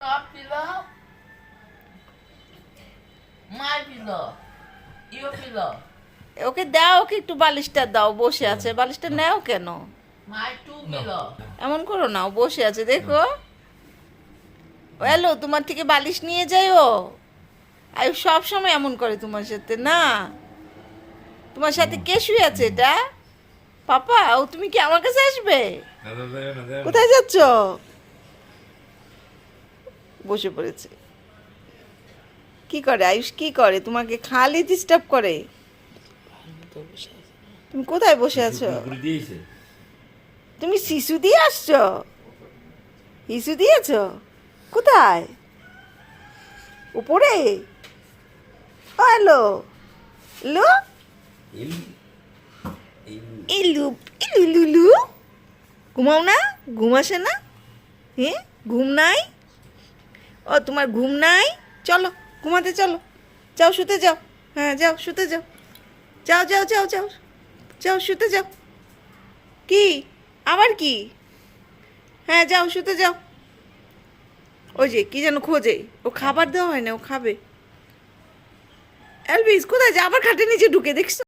Your pillow? My pillow. Your pillow. ওকে দাও ওকে একটু বালিশটা দাও বসে আছে। বালিশটা নেও কেন? My two pillow. এমন করো না ও বসে আছে দেখো। হ্যালো তোমার থেকে বালিশ নিয়ে যাই ও। আয়ু সব সময় এমন করে তোমার সাথে না? তোমার সাথে কে শুয়ে আছে এটা? পাপা ও তুমি কি আমার কাছে আসবে? কোথায় যাচ্ছ? বসে পড়েছে। কি করে, আয়ুষ কি করে? তোমাকে খালি ডিস্টার্ব করে। তুমি কোথায় বসে আছো? তুমি শিশু দিয়ে আসছো? শিশু দিয়েছ কোথায়? উপরে? হ্যালো লু. ইলু ইলু ঘুমাও না, ঘুম আসে না। হ্যাঁ ঘুম নাই? ও, তোমার ঘুম নাই? চলো, ঘুমাতে চলো। যাও, শুতে যাও। হ্যাঁ যাও, শুতে যাও। যাও যাও যাও যাও। যাও, শুতে যাও। কি? আবার কি? হ্যাঁ যাও, শুতে যাও। ওই যে, কি যেন খোঁজে। ও খাবার দেওয়া হয় না, ও খাবে। এলবিস কোথায় যা? আবার খাটে নিচে ঢুকে, দেখছ?